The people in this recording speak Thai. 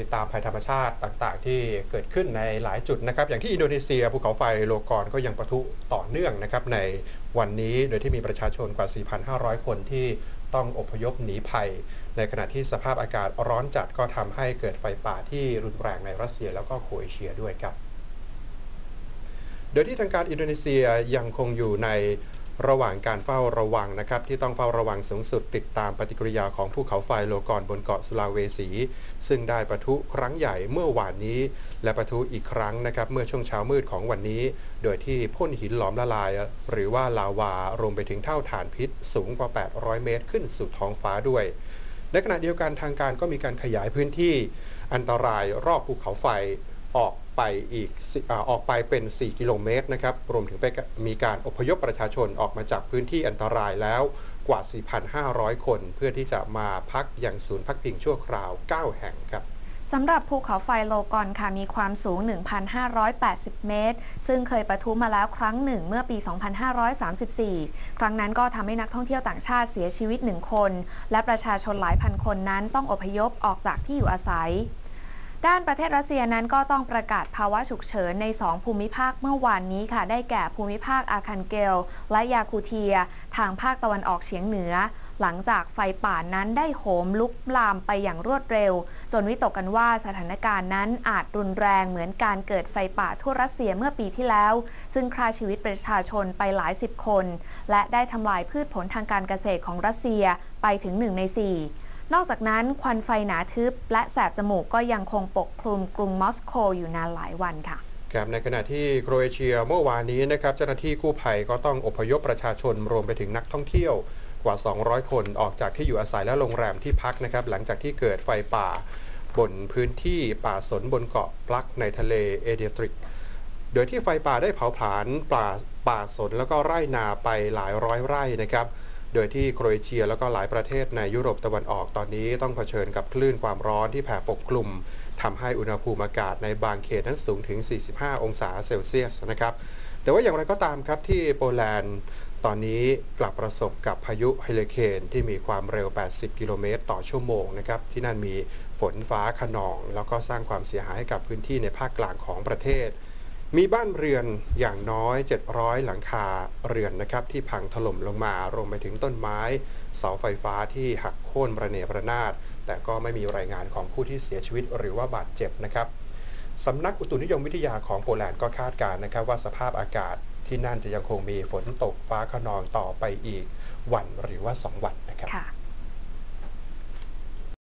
ติดตามภัยธรรมชาติต่างๆ ที่เกิดขึ้นในหลายจุดนะครับ อย่างที่อินโดนีเซียภูเขาไฟโลกอนก็ยังปะทุต่อเนื่องนะครับในวันนี้โดยที่มีประชาชนกว่า 4,500 คนที่ต้องอพยพหนีภัย ในขณะที่สภาพอากาศร้อนจัดก็ทำให้เกิดไฟป่าที่รุนแรงในรัสเซียแล้วก็โครเอเชียด้วยครับโดยที่ทางการอินโดนีเซียยังคงอยู่ใน ระหว่างการเฝ้าระวังนะครับที่ต้องเฝ้าระวังสูงสุดติดตามปฏิกิริยาของภูเขาไฟโลกอนบนเกาะสุลาเวสี ซึ่งได้ปะทุครั้งใหญ่เมื่อวานนี้ และปะทุอีกครั้งนะครับเมื่อช่วงเช้ามืดของวันนี้ โดยที่พ่นหินหลอมละลาย หรือว่าลาวารวมไปถึงเท่าฐานพิษสูงกว่า 800 เมตร ขึ้นสู่ท้องฟ้าด้วยในขณะเดียวกันทางการก็มีการขยายพื้นที่อันตรายรอบภูเขาไฟ ออกไปอีกออกไปเป็น 4 กิโลเมตรนะครับ รวมถึงไปมีการอพยพประชาชนออกมาจากพื้นที่อันตรายแล้วกว่า 4,500 คน เพื่อที่จะมาพักอย่างศูนย์พักพิงชั่วคราว 9 แห่งครับสำหรับภูเขาไฟโลกอนค่ะมีความสูง 1,580 เมตร ซึ่งเคยประทุมาแล้วครั้งหนึ่งเมื่อปี 2534 ครั้งนั้นก็ทำให้นักท่องเที่ยวต่างชาติเสียชีวิตหนึ่งคน และประชาชนหลายพันคนนั้นต้องอพยพออกจากที่อยู่อาศัย ด้านประเทศรัสเซียนั้นก็ต้องประกาศภาวะฉุกเฉินใน 2 ภูมิภาคเมื่อวานนี้ค่ะ ได้แก่ภูมิภาคอาคันเกล และยาคูเทีย ทางภาคตะวันออกเฉียงเหนือ หลังจากไฟป่านั้นได้โหมลุกลามไปอย่างรวดเร็ว จนวิตกกันว่าสถานการณ์นั้นอาจรุนแรงเหมือนการเกิดไฟป่าทั่วรัสเซียเมื่อปีที่แล้ว ซึ่งฆ่าชีวิตประชาชนไปหลายสิบคน และได้ทำลายพืชผลทางการเกษตรของรัสเซียไปถึงหนึ่งในสี่ นอกจากนั้นควันไฟหนาทึบ และแสบจมูกก็ยังคงปกคลุมกรุงมอสโกอยู่นานหลายวันค่ะครับในขณะที่โครเอเชียเมื่อวานนี้นะครับเจ้าหน้าที่กู้ภัยก็ต้องอพยพประชาชนรวมไปถึงนักท่องเที่ยวกว่า 200 คนออกจากที่อยู่อาศัยและโรงแรมที่พักนะครับหลังจากที่เกิดไฟป่า บนพื้นที่ป่าสนบนเกาะปลักในทะเลเอเดียตริก โดยที่ไฟป่าได้เผาผลาญป่าป่าสนแล้วก็ไร่นาไปหลายร้อยไร่นะครับ โดยที่โครเอเชียแล้วก็หลายประเทศในยุโรปตะวันออกตอนนี้ต้องเผชิญกับคลื่นความร้อนที่แผ่ปกคลุมทำให้อุณหภูมิอากาศในบางเขตนั้นสูงถึง 45 องศาเซลเซียสนะครับ แต่ว่าอย่างไรก็ตามครับที่โปแลนด์ ตอนนี้กลับประสบกับพายุเฮเลเคนที่มีความเร็ว 80 กิโลเมตรต่อชั่วโมงนะครับ ที่นั่นมีฝนฟ้าขนอง แล้วก็สร้างความเสียหายให้กับพื้นที่ในภาคกลางของประเทศ มีบ้านเรือนอย่างน้อย 700 หลังคาเรือนนะครับที่พังถล่มลงมารวมไปถึงต้นไม้ เสาไฟฟ้าที่หักโค่นระเนระนาด แต่ก็ไม่มีรายงานของผู้ที่เสียชีวิตหรือว่าบาดเจ็บนะครับสำนักอุตุนิยมวิทยาของโปแลนด์ก็คาดการณ์นะครับว่าสภาพอากาศที่นั่นจะยังคงมีฝนตกฟ้าขนองต่อไปอีกวันหรือว่า 2 วันนะครับ